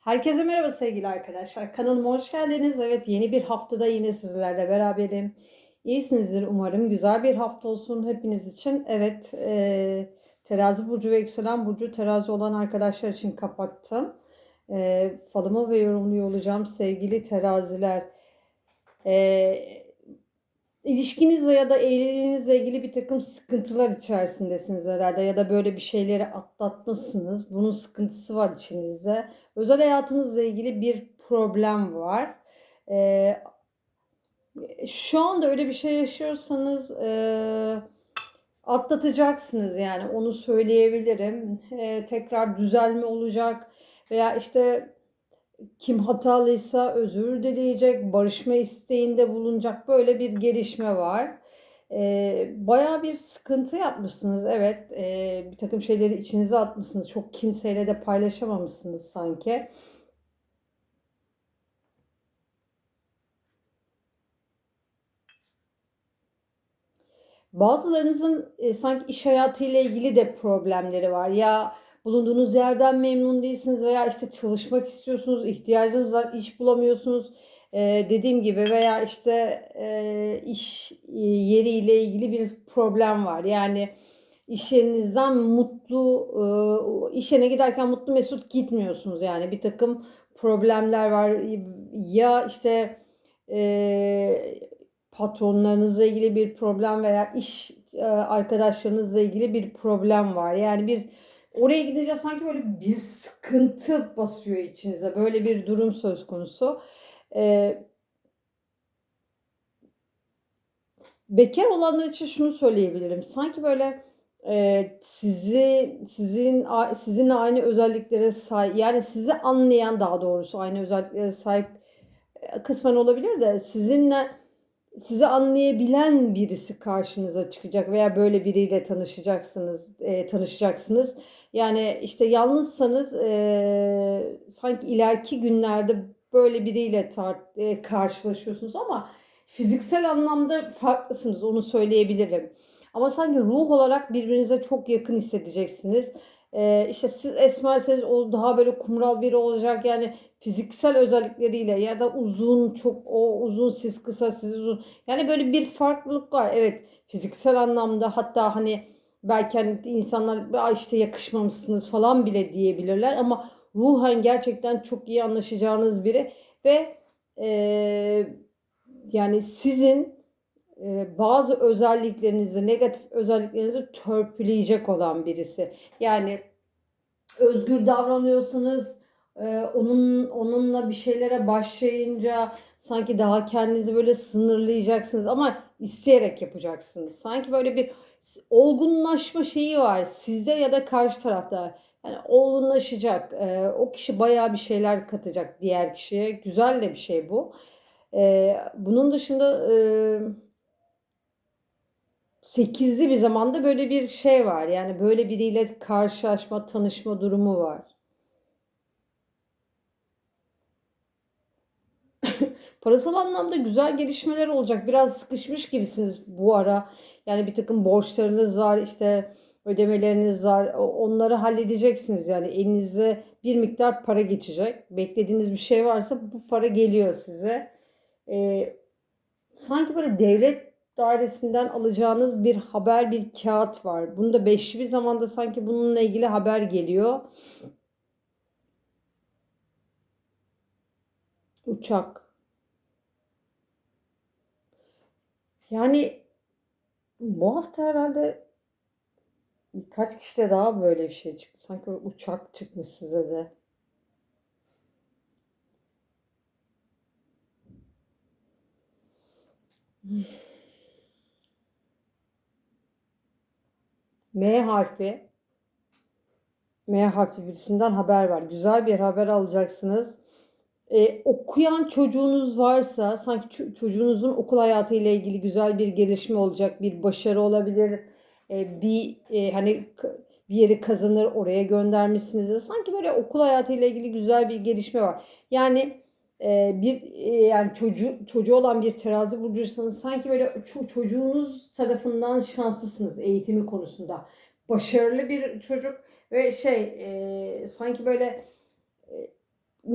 Herkese merhaba sevgili arkadaşlar. Kanalıma hoş geldiniz. Evet yeni bir haftada yine sizlerle beraberim. İyisinizdir umarım. Güzel bir hafta olsun hepiniz için. Evet e, terazi burcu ve yükselen burcu terazi olan arkadaşlar için kapattım. E, falımı ve yorumluyor olacağım sevgili teraziler. E, İlişkinizle ya da evliliğinizle ilgili bir takım sıkıntılar içerisindesiniz herhalde ya da böyle bir şeyleri atlatmışsınız. Bunun sıkıntısı var içinizde. Özel hayatınızla ilgili bir problem var. Ee, şu anda öyle bir şey yaşıyorsanız e, atlatacaksınız yani onu söyleyebilirim. E, tekrar düzelme olacak veya işte kim hatalıysa özür dileyecek, barışma isteğinde bulunacak böyle bir gelişme var. Ee, bayağı bir sıkıntı yapmışsınız. Evet, e, bir takım şeyleri içinize atmışsınız. Çok kimseyle de paylaşamamışsınız sanki. Bazılarınızın e, sanki iş hayatıyla ilgili de problemleri var. Ya bulunduğunuz yerden memnun değilsiniz veya işte çalışmak istiyorsunuz, ihtiyacınız var, iş bulamıyorsunuz. Ee, dediğim gibi veya işte e, iş e, yeriyle ilgili bir problem var. Yani iş yerinizden mutlu, e, iş yerine giderken mutlu mesut gitmiyorsunuz. Yani bir takım problemler var. Ya işte e, patronlarınızla ilgili bir problem veya iş e, arkadaşlarınızla ilgili bir problem var. Yani bir oraya gidince sanki böyle bir sıkıntı basıyor içinize. Böyle bir durum söz konusu. Ee, bekar olanlar için şunu söyleyebilirim. Sanki böyle e, sizi sizin sizinle aynı özelliklere sahip yani sizi anlayan daha doğrusu aynı özelliklere sahip e, kısmen olabilir de sizinle sizi anlayabilen birisi karşınıza çıkacak veya böyle biriyle tanışacaksınız, e, tanışacaksınız. Yani işte yalnızsanız e, sanki ileriki günlerde böyle biriyle tar- e, karşılaşıyorsunuz ama fiziksel anlamda farklısınız onu söyleyebilirim. Ama sanki ruh olarak birbirinize çok yakın hissedeceksiniz. Ee, işte siz esmerseniz o daha böyle kumral biri olacak yani fiziksel özellikleriyle ya da uzun çok o uzun siz kısa siz uzun yani böyle bir farklılık var evet fiziksel anlamda hatta hani belki hani insanlar işte yakışmamışsınız falan bile diyebilirler ama ruhen gerçekten çok iyi anlaşacağınız biri ve e, yani sizin e, bazı özelliklerinizi, negatif özelliklerinizi törpüleyecek olan birisi. Yani özgür davranıyorsanız e, onun onunla bir şeylere başlayınca sanki daha kendinizi böyle sınırlayacaksınız ama isteyerek yapacaksınız. Sanki böyle bir olgunlaşma şeyi var sizde ya da karşı tarafta. Yani olgunlaşacak. E, o kişi bayağı bir şeyler katacak diğer kişiye. Güzel de bir şey bu. E, bunun dışında e, sekizli bir zamanda böyle bir şey var. Yani böyle biriyle karşılaşma, tanışma durumu var. Parasal anlamda güzel gelişmeler olacak. Biraz sıkışmış gibisiniz bu ara. Yani bir takım borçlarınız var, işte ödemeleriniz var. Onları halledeceksiniz. Yani elinize bir miktar para geçecek. Beklediğiniz bir şey varsa bu para geliyor size. Ee, sanki böyle devlet dairesinden alacağınız bir haber, bir kağıt var. Bunda beşli bir zamanda sanki bununla ilgili haber geliyor. Uçak. Yani bu hafta herhalde birkaç kişide daha böyle bir şey çıktı. Sanki uçak çıkmış size de. M harfi. M harfi birisinden haber var. Güzel bir haber alacaksınız. Ee, okuyan çocuğunuz varsa sanki çocuğunuzun okul hayatı ile ilgili güzel bir gelişme olacak, bir başarı olabilir. Ee, bir e, hani bir yeri kazanır, oraya göndermişsiniz. Sanki böyle okul hayatı ile ilgili güzel bir gelişme var. Yani e, bir e, yani çocuğu çocuğu olan bir terazi burcuysanız sanki böyle çocuğunuz tarafından şanslısınız eğitimi konusunda. Başarılı bir çocuk ve şey e, sanki böyle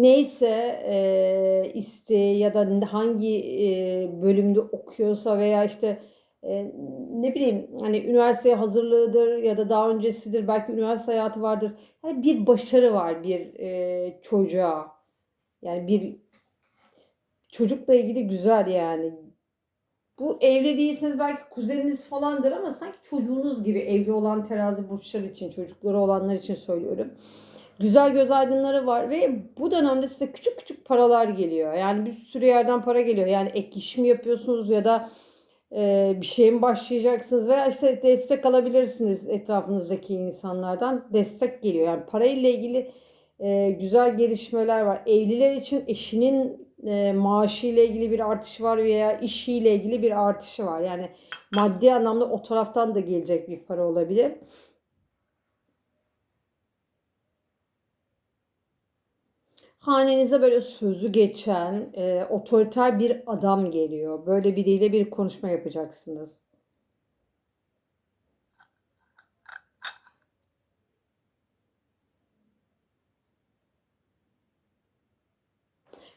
neyse e, isteği ya da hangi e, bölümde okuyorsa veya işte e, ne bileyim hani üniversiteye hazırlığıdır ya da daha öncesidir belki üniversite hayatı vardır. Yani bir başarı var bir e, çocuğa. Yani bir çocukla ilgili güzel yani. Bu evli değilseniz belki kuzeniniz falandır ama sanki çocuğunuz gibi evli olan terazi burçlar için, çocukları olanlar için söylüyorum. Güzel göz aydınları var ve bu dönemde size küçük küçük paralar geliyor. Yani bir sürü yerden para geliyor. Yani ek iş mi yapıyorsunuz ya da e, bir şeye mi başlayacaksınız veya işte destek alabilirsiniz etrafınızdaki insanlardan. Destek geliyor. Yani parayla ilgili e, güzel gelişmeler var. Evliler için eşinin e, maaşı ile ilgili bir artış var veya işiyle ilgili bir artışı var. Yani maddi anlamda o taraftan da gelecek bir para olabilir. Hanenize böyle sözü geçen, e, otoriter bir adam geliyor. Böyle biriyle bir konuşma yapacaksınız.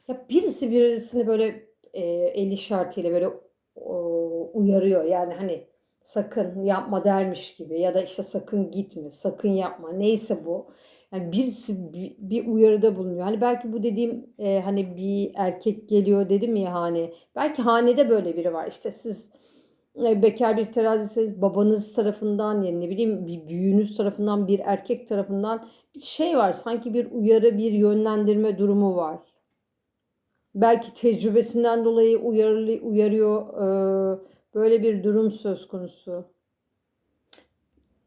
Ya birisi birisini böyle e, el işaretiyle böyle o, uyarıyor. Yani hani sakın yapma dermiş gibi ya da işte sakın gitme, sakın yapma. Neyse bu. Yani birisi bir, bir uyarıda bulunuyor. Hani belki bu dediğim e, hani bir erkek geliyor dedim ya hani. Belki hanede böyle biri var. İşte siz e, bekar bir terazisiniz babanız tarafından yani ne bileyim bir büyüğünüz tarafından bir erkek tarafından bir şey var. Sanki bir uyarı bir yönlendirme durumu var. Belki tecrübesinden dolayı uyarı, uyarıyor. e, böyle bir durum söz konusu.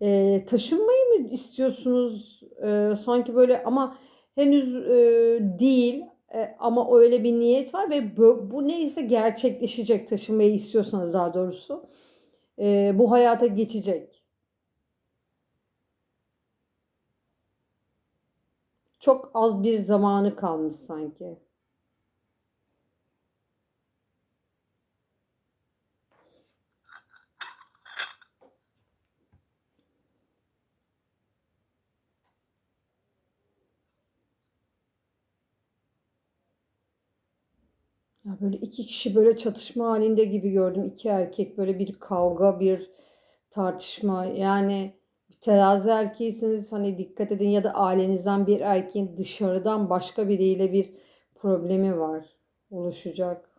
E, taşınmayı mı istiyorsunuz? E, sanki böyle ama henüz e, değil E, ama öyle bir niyet var ve bu, bu neyse gerçekleşecek taşınmayı istiyorsanız daha doğrusu. E, bu hayata geçecek. Çok az bir zamanı kalmış sanki. Ya böyle iki kişi böyle çatışma halinde gibi gördüm. İki erkek böyle bir kavga, bir tartışma. Yani bir terazi erkeğisiniz hani dikkat edin ya da ailenizden bir erkeğin dışarıdan başka biriyle bir problemi var oluşacak.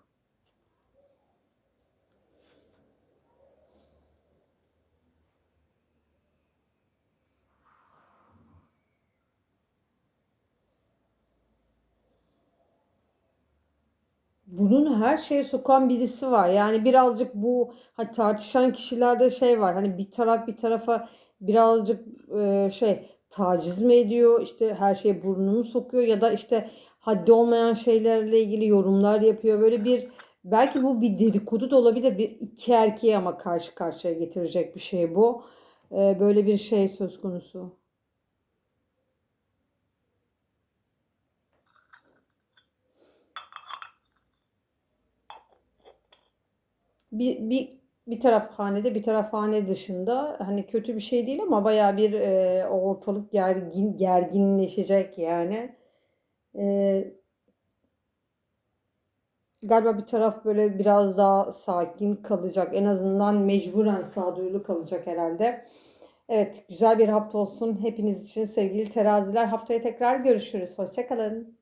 Bunun her şeye sokan birisi var. Yani birazcık bu hani tartışan kişilerde şey var. Hani bir taraf bir tarafa birazcık e, şey taciz mi ediyor? işte her şeye burnunu sokuyor ya da işte haddi olmayan şeylerle ilgili yorumlar yapıyor. Böyle bir belki bu bir dedikodu da olabilir. Bir iki erkeği ama karşı karşıya getirecek bir şey bu. E, böyle bir şey söz konusu. Bir, bir bir taraf hanede bir taraf hane dışında hani kötü bir şey değil ama baya bir e, ortalık gergin gerginleşecek yani. E, galiba bir taraf böyle biraz daha sakin kalacak. En azından mecburen sağduyulu kalacak herhalde. Evet, güzel bir hafta olsun hepiniz için sevgili teraziler. Haftaya tekrar görüşürüz. Hoşça kalın.